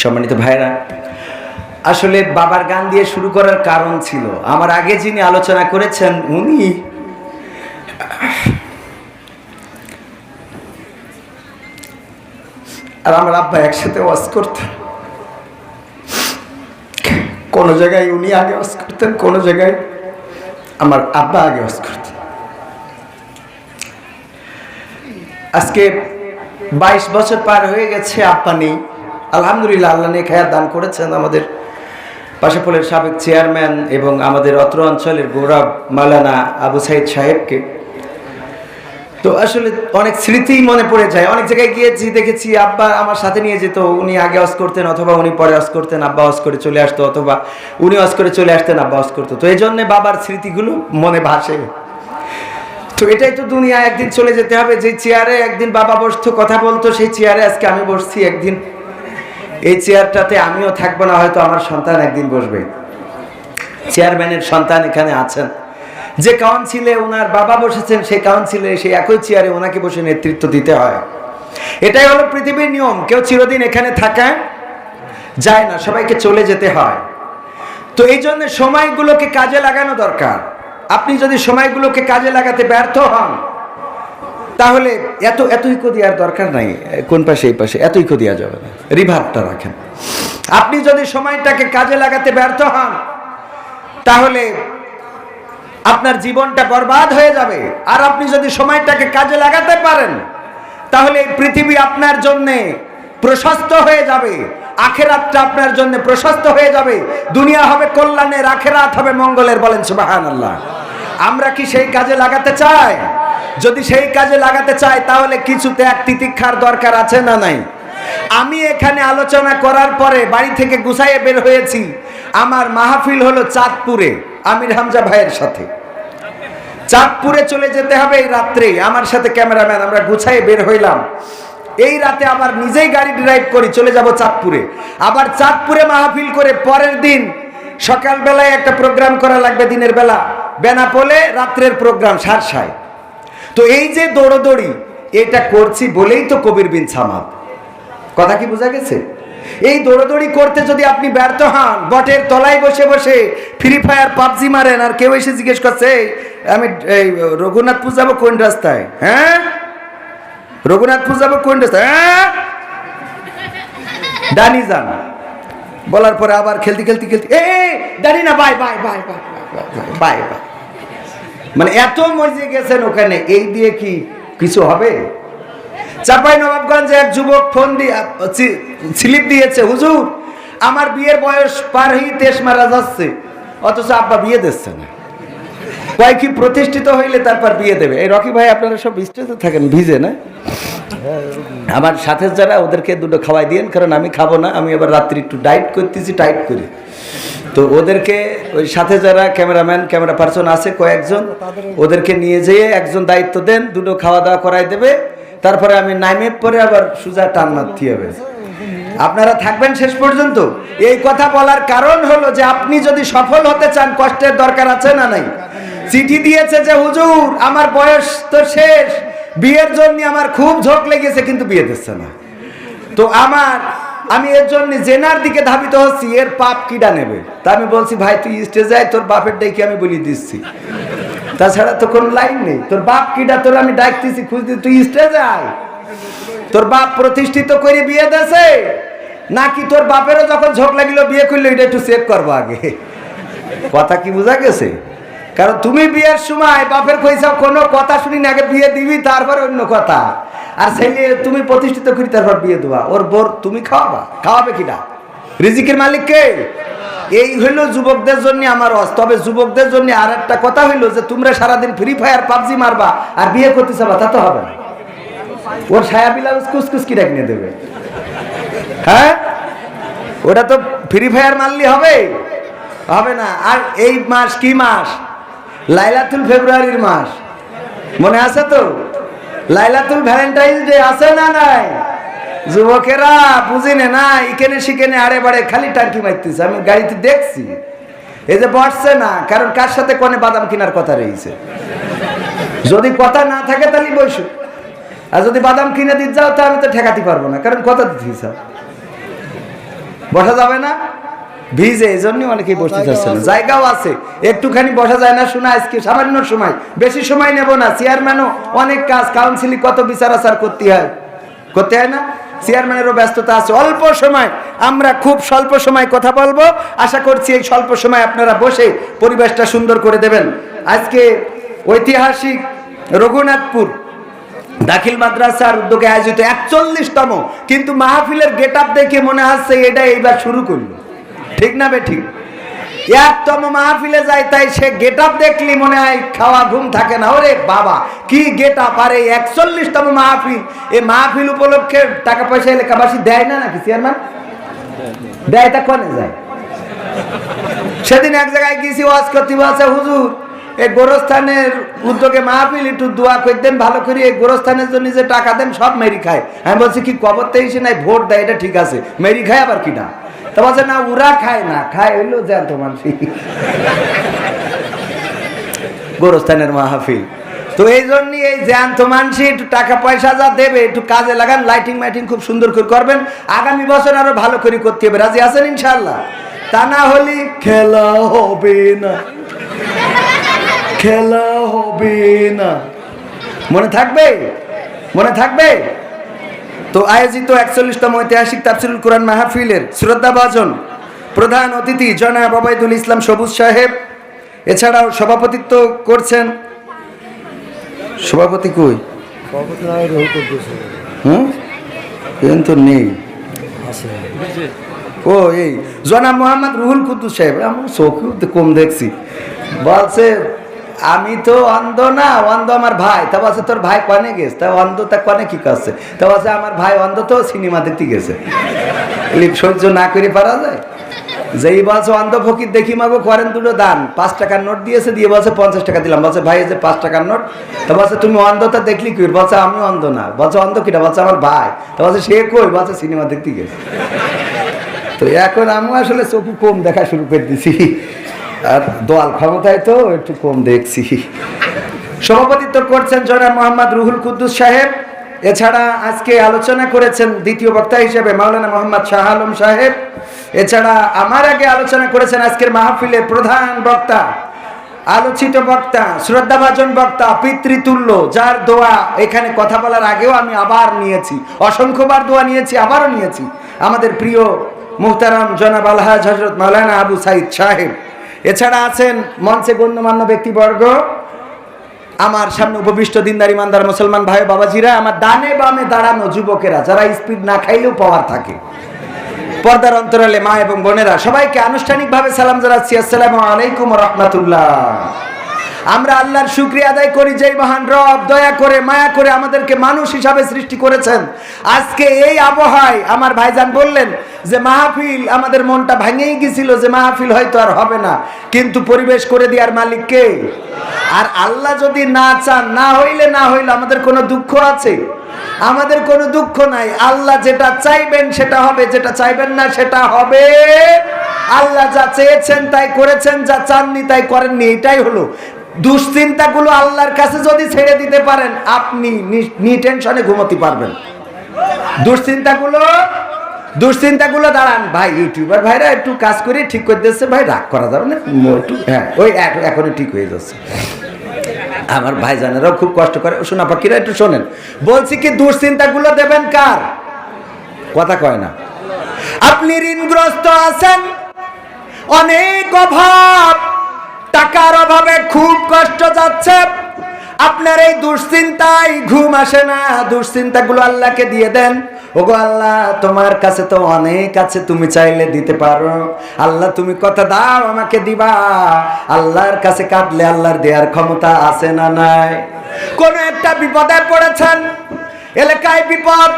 সম্মানিত ভাইরা আসলে বাবার গান দিয়ে শুরু করার কারণ ছিল। আমার আগে যিনি আলোচনা করেছেন, উনি আর আমার আব্বা একসাথে ওয়াজ করতেন। কোনো জায়গায় উনি আগে ওয়াজ করতেন, কোনো জায়গায় আমার আব্বা আগে ওয়াজ করতেন। আজকে বাইশ বছর পার হয়ে গেছে, আব্বা নেই। আলহামদুলিল্লাহ, আল্লাহ নেক হায়াত দান করেছেন আমাদের পাশাপোলের সাবেক চেয়ারম্যান এবং আমাদের অত্র অঞ্চলের গৌরব মালানা আবু সাইদ সাহেবকে। তো আসলে অনেক স্মৃতিই মনে পড়ে যায়। অনেক জায়গায় গিয়েছি, দেখেছি আব্বা আমার সাথে নিয়ে যেত, উনি আগে অস করতেন অথবা উনি পরে অস করতেন, আব্বা অস করে চলে আসতো অথবা উনি অস করে চলে আসতেন, আব্বা অস করতো। তো এই জন্যে বাবার স্মৃতিগুলো মনে ভাসে। তো এটাই তো দুনিয়া, একদিন চলে যেতে হবে। যে চেয়ারে একদিন বাবা বসতো, কথা বলতো, সেই চেয়ারে আজকে আমি বসছি একদিন। এই চেয়ারটাতে আমিও থাকব না, হয়তো আমার সন্তান একদিন বসবে। চেয়ারম্যানের সন্তান এখানে আছেন। যে কাউন্সিলে ওনার বাবা বসেছেন, সেই কাউন্সিলে সেই একই চেয়ারে ওনাকে বসে নেতৃত্ব দিতে হয়। এটাই হলো পৃথিবীর নিয়ম। কেউ চিরদিন এখানে থাকা, যায় না, সবাইকে চলে যেতে হয়। তো এই জন্য সময়গুলোকে কাজে লাগানো দরকার। আপনি যদি সময়গুলোকে কাজে লাগাতে ব্যর্থ হন তাহলে এত এত ইকো দেওয়ার দরকার নাই, কোন পাশে এই পাশে এত ইকো দেওয়া যাবে না। রিভার্বটা রাখেন। আপনি যদি সময়টাকে কাজে লাগাতে ব্যর্থ হন, তাহলে আপনার জীবনটা বরবাদ হয়ে যাবে। আর আপনি যদি সময়টাকে কাজে লাগাতে পারেন, তাহলে এই পৃথিবী আপনার জন্যে প্রশস্ত হয়ে যাবে। আখেরাতটা আপনার জন্য প্রশস্ত হয়ে যাবে। দুনিয়া হবে কল্যাণের, আখেরাত হবে মঙ্গলের, বলেন সুবাহান আল্লাহ আমরা কি সেই কাজে লাগাতে চাই? যদি সেই কাজে লাগাতে চাই তাহলে কিছু ত্যাগ তিতিক্ষার দরকার আছে না নাই? আমি এখানে আলোচনা করার পরে বাড়ি থেকে গুছাইয়ে বের হয়েছি। আমার মাহফিল হলো চাঁদপুরে, আমির হামজা ভাইয়ের সাথে। চাঁদপুরে চলে যেতে হবে এই রাত্রে। আমার সাথে ক্যামেরাম্যান, আমরা গুছাইয়ে বের হইলাম। এই রাতে আবার নিজেই গাড়ি ড্রাইভ করি, চলে যাব চাঁদপুরে। আবার চাঁদপুরে মাহফিল করে পরের দিন সকালবেলায় একটা প্রোগ্রাম করা লাগবে দিনের বেলা। বেনাপোলে রাত্রের প্রোগ্রাম, সারসায়। তো এই যে দৌড়দৌড়ি এটা করছি বলেই তো কবির বিন সামাদ কথা কি বোঝা গেছে এই দৌড়দৌড়ি করতে যদি আপনি ব্যর্থ হন বটের তলায় বসে বসে ফ্রি ফায়ার পাবজি মারেন আর কেউ এসে জিজ্ঞেস করছে আমি এই রঘুনাথপুর যাব কোন রাস্তায় হ্যাঁ রঘুনাথপুর যাব কোন রাস্তায় হ্যাঁ ডানি যান বলার পরে আবার খেলতে খেলতে খেলতে এ ডানি না bye bye bye bye bye bye মানে এত মজে গেছেন ওখানে, এই দিয়ে কি কিছু হবে? চাপাই নবাবগঞ্জে এক যুবক ফোন দিয়ে স্লিপ দিয়েছে, হুজুর, আমার বিয়ের বয়স পার হয়ে তেস মারা যাচ্ছে অথচ আব্বা বিয়ে দিচ্ছে না। কয় কি, প্রতিষ্ঠিত হইলে তারপর বিয়ে দেবে। এই রকি ভাই, আপনারা সব স্টেজে থাকেন, ভিজে না? আমার সাথে যারা, ওদেরকে দুটো খাওয়াই দিয়েন, কারণ আমি খাব না, আমি এবার রাত্রি একটু ডাইট করতেছি, টাইট করি। তো ওদেরকে ওই সাথে যারা ক্যামেরাম্যান, ক্যামেরা পার্সন আছে কয়েকজন, ওদেরকে নিয়ে যেয়ে একজন দায়িত্ব দেন, দুটো খাওয়া দাওয়া করাই দেবে। তারপরে আমি নাইমে পরে আবার সুজা টান মারতে হবে। আপনারা থাকবেন শেষ পর্যন্ত। এই কথা বলার কারণ হলো যে আপনি যদি সফল হতে চান, কষ্টের দরকার আছে না নাই? চিঠি দিয়েছে যে, হুজুর, আমার বয়স তো শেষ। বিয়ের জন্য আমার খুব ঝোঁক লেগেছে, কিন্তু বিয়ে দিচ্ছে না। তো আমার আমি এর জন্য জেনার দিকে ধাবিত হচ্ছি, এর পাপ কিডা নেবে? তা আমি বলছি, ভাই, তুই স্টেজে তোর বাপের ডাইকে আমি বলি দিচ্ছি। তাছাড়া তো কোনো লাইন নেই। তোর বাপ কিডা, তোর আমি ডাকতেছি, খুঁজতে তুই স্টেজে আয়। তোর বাপ প্রতিষ্ঠিত করে বিয়ে দেছে নাকি তোর বাপেরও যখন ঝোঁক লাগিল, বিয়ে করল, এটা একটু চেক করব আগে। কথা কি বোঝা গেছে? কারণ তুমি বিয়ের সময় বাপের কইসাও কোনো কথা শুনি না, আগে বিয়ে দিবি, তারপর অন্য কথা। আর ছেলে তুমি প্রতিষ্ঠিত করি, তারপর বিয়ে দেবা। ওর বোর তুমি খাওয়াবা? খাওয়াবে কিনা? রিজিকের মালিক কে? এই হইল যুবকদের জন্য আমার অস তবে যুবকদের জন্য আর একটা কথা হইল যে, তোমরা সারাদিন ফ্রি ফায়ার পাবজি মারবা আর বিয়ে করতে চাবা, তা তো হবে না। ওর ছায়া বিলাউজ কুসকুস কি কিনে দেবে? হ্যাঁ? ওটা তো ফ্রি ফায়ার মারলি হবে। হবে না। আর এই মাস কি মাস? লাইলাতুল ফেব্রুয়ারির মাস। মনে আছে তো? লাইলাতুল ভ্যালেন্টাইন্স ডে আছে না নাই? যুবকেরা বুঝি নে, ইকেনে শিখেনে আড়ে বাড়ে খালি টাঙ্কি মারতেছে, আমি গাড়িতে দেখছি। এই যে বসছে না, কারণ কার সাথে কোনে বাদাম কেনার কথা রয়েছে যদি কথা না থাকে তাহলে বসো। আর যদি বাদাম কিনে দিতে যাও তাহলে তো ঠেকাতে পারব না, কারণ কথা দিতে বসা যাবে না? ভিজে এই জন্য অনেকেই বসতে চাচ্ছে না। জায়গাও আছে। একটুখানি বসা যায় না শোনা আজকে সামান্য সময়। বেশি সময় নেব না। চেয়ারম্যানও অনেক কাজ কাউন্সিলিং কত বিচার আচার করতে হয়। করতে হয় না? চেয়ারম্যানেরও ব্যস্ততা আছে। অল্প সময়। আমরা খুব স্বল্প সময় কথা বলব। আশা করছি এই স্বল্প সময় আপনারা বসে পরিবেশটা সুন্দর করে দেবেন। আজকে ঐতিহাসিক রঘুনাথপুর দাখিল মাদ্রাসার উদ্যোগে আয়োজিত একচল্লিশতম কিন্তু মাহফিলের গেট আপ দেখে মনে হচ্ছে এটা এইবার শুরু করল। ঠিক না বে ঠিক? একতম মাহফিলে যায়, তাই সে গেট আপ দেখলি মনে হয়, খাওয়া ঘুম থাকে না। ওরে বাবা, কি গেট আপ আর এই একচল্লিশতম মাহফিল। এই মাহফিল উপলক্ষে টাকা পয়সা এলাকাবাসী দেয় না নাকি চেয়ারম্যান? দেয়, তা কনে যায়? সেদিন এক জায়গায় গেছি ওয়াজ করতে বলছে হুজুর এই গোরস্থানের উদ্যোগে মাহফিল, একটু দোয়া করতেন ভালো করে, এই গোরস্থানের জন্য যে টাকা দেন, সব মেরি খায়। আমি বলছি, কি কবর তেইশে নাই, ভোট দেয়, এটা ঠিক আছে। মেরি খায় আবার কি না? তা বলছে না ওরা খায় না, খায় হইল জ্যান্ত মানুষ গোরস্থানের মাহফিল। তো এই জন্য এই জ্যান্ত মানসি একটু টাকা পয়সা যা দেবে, একটু কাজে লাগান লাইটিং মাইটিং খুব সুন্দর করে করবেন। আগামী বছর আরও ভালো করে করতে হবে। রাজি আছেন ইনশাল্লাহ তা না হলে খেলা হবে না। খেলা হবে না। মনে থাকবে? মনে থাকবে? তো আয়োজিত একচল্লিশতম ঐতিহাসিক তাফসিরুল কোরআন মাহফিলের শ্রদ্ধাভাজন প্রধান অতিথি জনাব আবাইদুল ইসলাম সবুজ সাহেব, এছাড়াও সভাপতিত্ব করছেন সভাপতি কই? হুম? কিন্তু নেই। ও, এই জনাব মোহাম্মদ রুহুল কুদ্দুস সাহেব আমার চোখেও কম দেখছি। বলছে আমি তো অন্ধ না, অন্ধ আমার ভাই। তা বলছে, তোর ভাই কনে গেছে? তা অন্ধ তা কনে কি করছে? তা বলছে, আমার ভাই অন্ধ তো সিনেমা দেখতে গেছে। সহ্য না করে পারা যায়? যেই বলছে, অন্ধ ফকির দেখি মাগো, করেন দুটো দান। পাঁচ টাকার নোট দিয়েছে, দিয়ে বলছে, পঞ্চাশ টাকা দিলাম। বলছে, ভাই যে পাঁচ টাকার নোট। তা বলছে, তুমি অন্ধতা দেখলি কি? বলছে, আমি অন্ধ না। বলছে, অন্ধ কিটা? বলছে, আমার ভাই। তা বলছে, সে কই? বলছে, সিনেমা দেখতে গেছে। তো এখন আমি আসলে চোখ কম দেখা শুরু করে দিছি। আর দোয়াল ক্ষমতায় তো একটু কম দেখছি। সভাপতিত্ব করছেন জনাব মোহাম্মদ রুহুল কুদ্দুস সাহেব। এছাড়া আজকে আলোচনা করেছেন দ্বিতীয় বক্তা হিসেবে মাওলানা মোহাম্মদ শাহ আলম সাহেব। এছাড়া আমার আগে আলোচনা করেছেন আজকের মাহফিলের প্রধান বক্তা, আলোচিত বক্তা, শ্রদ্ধাভাজন বক্তা, পিতৃতুল্য, যার দোয়া এখানে কথা বলার আগেও আমি আবার নিয়েছি, অসংখ্যবার দোয়া নিয়েছি, আবারও নিয়েছি। আমাদের প্রিয় মুহতারাম জনাব আলহাজ হজরত মাওলানা আবু সাইদ সাহেব। এছাড়া আছেন মঞ্চে গণ্যমান্য ব্যক্তিবর্গ, আমার সামনে উপবিষ্ট দিনদার ইমানদার মুসলমান ভাই বাবাজিরা, আমার ডানে বামে দাঁড়ানো যুবকেরা, যারা স্পিড না খাইলেও পাওয়ার থাকে। পর্দার অন্তরালে মা এবং বোনেরা সবাইকে আনুষ্ঠানিকভাবে সালাম জানাচ্ছি। আসসালামু আলাইকুম রহমতুল্লাহ। আমরা আল্লাহর শুক্রিয়া আদায় করি যেই মহান রব দয়া করে, মায়া করে আমাদেরকে মানুষ হিসাবে সৃষ্টি করেছেন। আজকে এই আবহাওয়ায় আমার ভাইজান বললেন যে মাহফিল আমাদের মনটা ভাঙেই গেছিল যে মাহফিল হয়তো আর হবে না। কিন্তু পরিবেশ করে দেওয়ার মালিককে আর আল্লাহ যদি না চান, না হইলে না হইলে আমাদের কোনো দুঃখ আছে? আমাদের কোনো দুঃখ নাই। আল্লাহ যেটা চাইবেন সেটা হবে, যেটা চাইবেন না সেটা হবে। আল্লাহ যা চেয়েছেন তাই করেছেন, যা চাননি তাই করেননি, এটাই হলো। দুশ্চিন্তাগুলো আল্লাহর কাছে যদি ছেড়ে দিতে পারেন, আপনি নি- নি টেনশনে ঘুমোতে পারবেন। দুশ্চিন্তাগুলো দুশ্চিন্তাগুলো দাঁড়ান। ভাই, ইউটিউবার ভাইরা একটু কাজ করে ঠিক করে দিচ্ছে। ভাই, রাগ করা যাবে না একটু হ্যাঁ ওই এখনই ঠিক হয়ে যাচ্ছে। আমার ভাইজানেরাও খুব কষ্ট করে। শোনা পাখিরা একটু শোনেন। বলছি কি, দুশ্চিন্তাগুলো দেবেন কার? কথা কয় না। আপনি ঋণগ্রস্ত আছেন? অনেক অভাব। টাকার অভাবে খুব কষ্ট যাচ্ছে। আপনার এই দুশ্চিন্তায় ঘুম আসে না। দুশ্চিন্তাগুলো আল্লাহকে দিয়ে দেন। ওগো আল্লাহ, তোমার কাছে তো অনেক আছে, তুমি চাইলে দিতে পারো। আল্লাহ, তুমি কথা দাও, আমাকে দিবা। আল্লাহর কাছে কাঁদলে আল্লাহর দেওয়ার ক্ষমতা আছে না নাই? কোন একটা বিপদে পড়েছেন, এলাকায় বিপদ,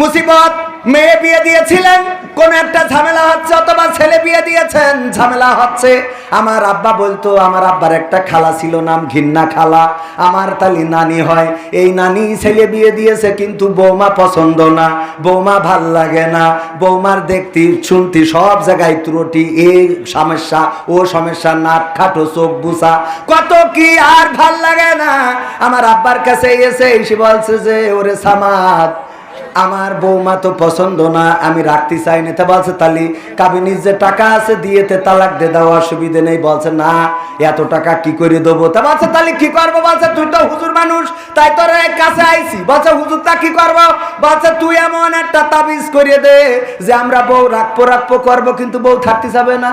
মুসিবত, মেয়ে বিয়ে দিয়েছিলেন কোন একটা ঝামেলা হচ্ছে অথবা ছেলে বিয়ে দিয়েছেন, ঝামেলা হচ্ছে। আমার আব্বা বলতো, আমার আব্বার একটা খালা ছিল নাম ঘিন্না খালা। আমার তালি নানি হয়। এই নানি ছেলে বিয়ে দিয়েছে, কিন্তু বৌমা পছন্দ না। বৌমা ভালো লাগে না। বৌমার দেখতি, শুনতি সব জায়গায় ত্রুটি। এই সমস্যা, ও সমস্যা, নাক খাটো, চোখ বুসা কত কি আর ভালো লাগে না? আমার আব্বার কাছে এসে এসে বলছে যে, ওরে সামাদ আমার বৌমা তো পছন্দ না, আমি রাখতে চাই না। তা বলছে, তালি, কাবিনীর যে টাকা আছে দিয়েতে তালাক দে দাও, অসুবিধে নেই। বলছে, না, এত টাকা কি করে দেবো? তা বলছে তাহলে কি করব? বলছে, তুই তো হুজুর মানুষ, তাই তোর কাছে আইছি। বলছে, হুজুর, তা কি করব? বলছে, তুই এমন একটা তাবিজ করিয়ে দে, যে আমরা বউ রাখব রাখব, করব, কিন্তু বউ থাকতে যাবে না।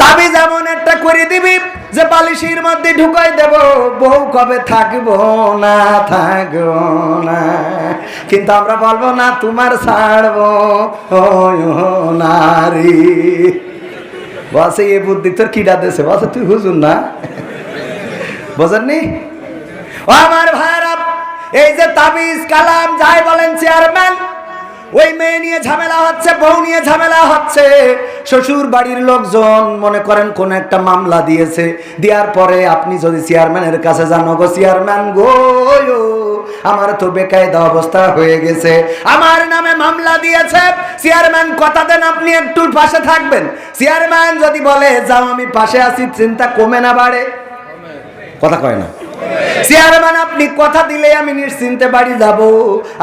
তাবিজ এমন একটা করে দিবি যে বালিশির মধ্যে ঢুকাই দেব, বউ কবে থাকব না থাকব না? কিন্তু আমরা বলব, না, তোমার ছাড়বো। নারী। বসে এ বুদ্ধি, তোর কিডা দেশে বসে, তুই হুজুর না? বোঝেননি? ও আমার ভাইরা এই যে তাবিজ, কালাম, যাই বলেন, চেয়ারম্যান ওই মেয়ে নিয়ে ঝামেলা হচ্ছে, বউ নিয়ে ঝামেলা হচ্ছে। শ্বশুর বাড়ির লোকজন মনে করেন কোন একটা মামলা দিয়েছে। দেওয়ার পরে আপনি যদি চেয়ারম্যানের কাছে যান গো চেয়ারম্যান গো আমার তো বেকায়দা অবস্থা হয়ে গেছে। আমার নামে মামলা দিয়েছে। চেয়ারম্যান কথা দেন, আপনি একটু পাশে থাকবেন। চেয়ারম্যান যদি বলে, যাও, আমি পাশে আছি, চিন্তা কমে না বাড়ে। কথা কয় না। চেয়ারম্যান, আপনি কথা দিলে আমি নিশ্চিন্তে বাড়ি যাব।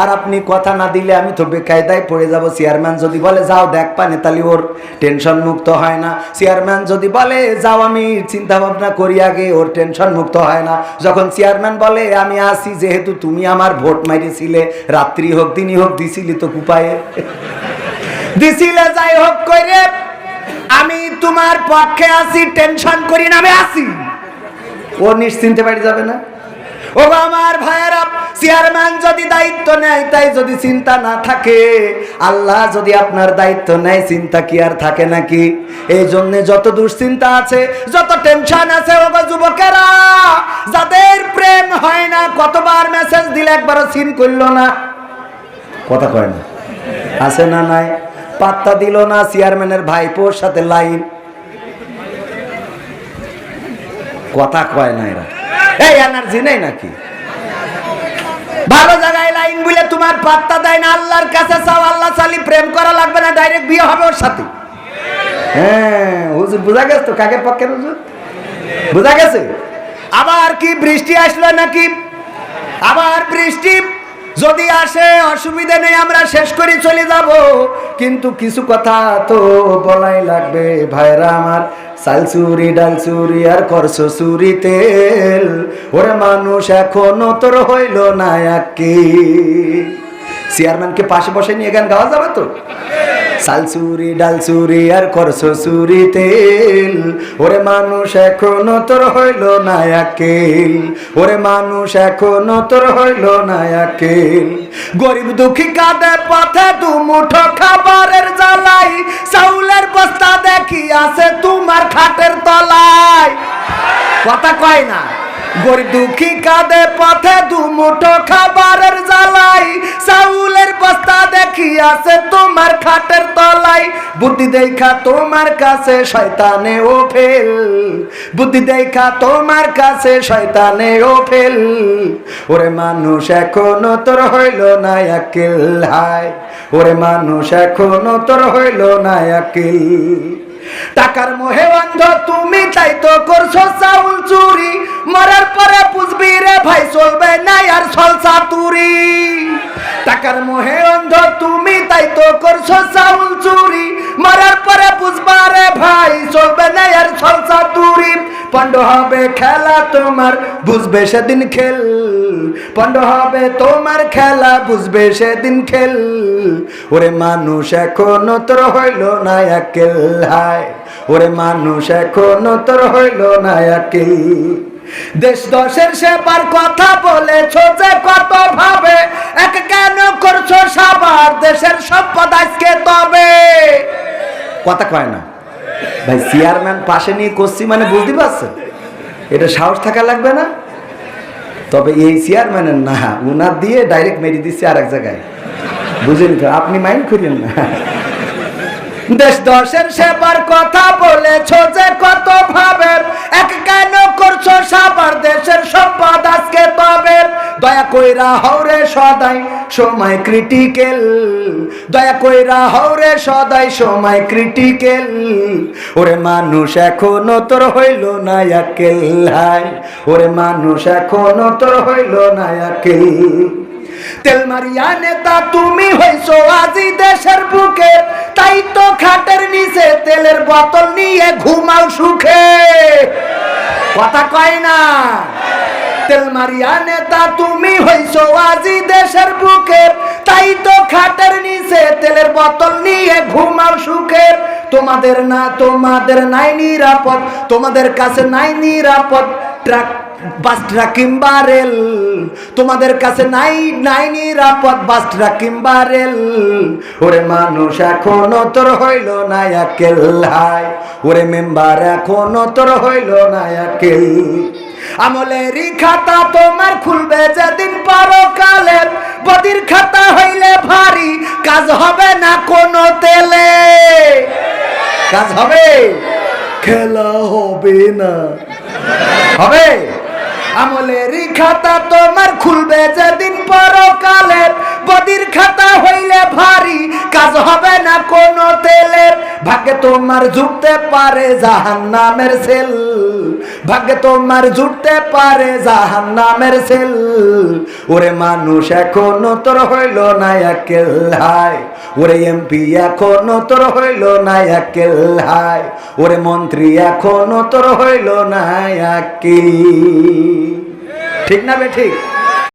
আর আপনি কথা না দিলে আমি তো বেকায়দায় পড়ে যাব। চেয়ারম্যান যদি বলে, যাও দেখ পানে তাহলে ওর, টেনশন মুক্ত হয় না। চেয়ারম্যান যদি বলে, যাও আমি চিন্তা ভাবনা করি আগে, ওর টেনশন মুক্ত হয় না। যখন চেয়ারম্যান বলে, আমি আসি যেহেতু তুমি আমার ভোট মারিছিলে রাত্রি হোক, দিনই হোক, দিছিলি তো কুপায়ে। দিছিলে যাই হোক কইরে, আমি তোমার পক্ষে আছি, টেনশন করি না, আমি আসি ও নিশ্চিন্তে বাড়ি যাবে না? ও আমার ভাইয়েরা, চেয়ারম্যান যদি দায়িত্ব নেয়, তাই যদি চিন্তা না থাকে, আল্লাহ যদি আপনার দায়িত্ব নেয়, চিন্তা কি আর থাকে নাকি? এই জন্য যত দুশ্চিন্তা আছে, যত টেনশন আছে, ও গো যুবকেরা, যাদের প্রেম হয় না, কতবার মেসেজ দিলে একবারও সিন করল না? কথা কয় না। আছে না নাই? পাত্তা দিল না চেয়ারম্যানের ভাইপোর সাথে লাইন। কথা কয় না এরা। এই এনার্জি নেই নাকি? ভালো জায়গায় লাইন বলে তোমার পাত্তা দেয় না, আল্লাহর কাছে চাও, আল্লাহ চালি প্রেম করা লাগবে না ডাইরেক্ট বিয়ে হবে ওর সাথে। হ্যাঁ হুজুর, বোঝা গেছে তো কাকের পক্ষের হুজুর? বোঝা গেছে? আবার কি বৃষ্টি আসলো নাকি? আবার বৃষ্টি যদি আসে, অসুবিধা নেই, আমরা শেষ করে চলে যাব। কিন্তু কিছু কথা তো বলাই লাগবে। ভাইরা আমার, চাল চুরি, ডাল চুরি আর করছ চুরি তেল। ওরে মানুষ, এখনও তোর হইল না কি চেয়ারম্যানকে পাশে বসে নিয়ে গান গাওয়া যাবে তো? চাল চুরি ডাল চুরি আর করছ তেল ওরে মানুষ, এখনও তোর হইল না ওরে মানুষ, এখনও তোর হইল না গরিব দুঃখী কাঁদে পথে দু মুঠো খাবারের জ্বালাই। চাউলের বস্তা দেখি আছে তোমার খাটের তলায়। কথা কয় না। গরিব দুঃখী কাঁদে পথে দু মুঠো খাবারের জ্বালাই। চাউলের বস্তা দেখি আছে তোমার খাটের তলায়। বুদ্ধি দেখা তোমার কাছে শয়তানে ও ফেল। বুদ্ধি দেখা তোমার কাছে শয়তানে ও ফেল। ওরে মানুষ এখনও তোর হইল না একেল। হায়, ওরে মানুষ এখনও তোর হইল না একেল। টাকার মোহে অন্ধ, তুমি তাই তো করছ চাউল চুরি। মরার পরে বুঝবি রে ভাই, চলবে না আর সলসা তুরি। টাকার মোহে অন্ধ, তুমি তাই তো করছ চাউল চুরি। মরার পরে বুঝবা রে ভাই, চলবে না আর সলসা তুরি। পণ্ড হবে খেলা তোমার, বুঝবে সেদিন খেল। পণ্ড হবে তোমার খেলা, বুঝবে সেদিন খেল। ওরে মানুষ এখনও তোর হইল না একেল, হায়। ওরে মানুষ, এখনও তোর হইল না একেল। দেশ দশের সেবার কথা বলেছ যে কত ভাবে। এক কেন করছ সবার দেশের সম্পদ আজকে তবে। কথা কয় না। ভাই, চেয়ারম্যান পাশে নিয়ে করছি মানে বুঝতে পারছেন? এটা সাহস থাকা লাগবে না? তবে এই চেয়ারম্যানের না, উনার দিয়ে ডাইরেক্ট মেরে দিচ্ছে আর এক জায়গায়। বুঝেন তো? আপনি মাইন্ড করিয়েন না। দেশ দশের সেবার কথা বলেছ যে কত ভাবে এক কেন করছ সাবার দেশের সম্পদ আজকে তবে দয়া কইরা হৌরে সদাই, সময় ক্রিটিক্যাল দয়া কইরা হৌরে সদাই, সময় ক্রিটিক্যাল ওরে মানুষ এখনও তোর হইল না একেল, হায়। ওরে মানুষ এখনও তোর হইল না একেল। তেলমারিয়া নেতা, তুমি হইছো আজি দেশের বুকে। তাই তো খাটের নিচে তেলের বোতল নিয়ে ঘুমাও সুখে। কথা কয় না? তেলমারিয়া নেতা, তুমি হইছো আজি দেশের বুকে। তাই তো খাটের নিচে তেলের বোতল নিয়ে ঘুমাও সুখে। তোমাদের না, তোমাদের নাই নিরাপদ। তোমাদের কাছে নাই নিরাপদ। ট্রাক, বাস কিংবা রেল। তোমাদের কাছে নাই নাই নিরাপদ বাস কিংবা রেল। ওরে মানুষ, এখনও তোর হইল না একেল হাই ওরে মেম্বার, এখনও তোর হইল না একেল। আমলেরই খাতা তোমার খুলবে যেদিন পরকালে বদির খাতা হইলে ভারী, কাজ হবে না কোনো তেলে। কাজ হবে? খেলা হবে না। হবে? আমলেরই খাতা তোমার খুলবে যেদিন পরকালে বদির খাতা হইলে ভারী, কাজ হবে না কোনো তেলে ভাগ্যে তোমার জুটতে পারে জাহান নামের সেল। ভাগ্যে তোমার জুটতে পারে জাহান নামের সেল। ওরে মানুষ, এখনও তোর হইল না একেল হাই ওরে এমপি, এখনও তোর হইল না একেল হাই ওরে মন্ত্রী, এখনও তোর হইল না একেল। ঠিক না বে ঠিক?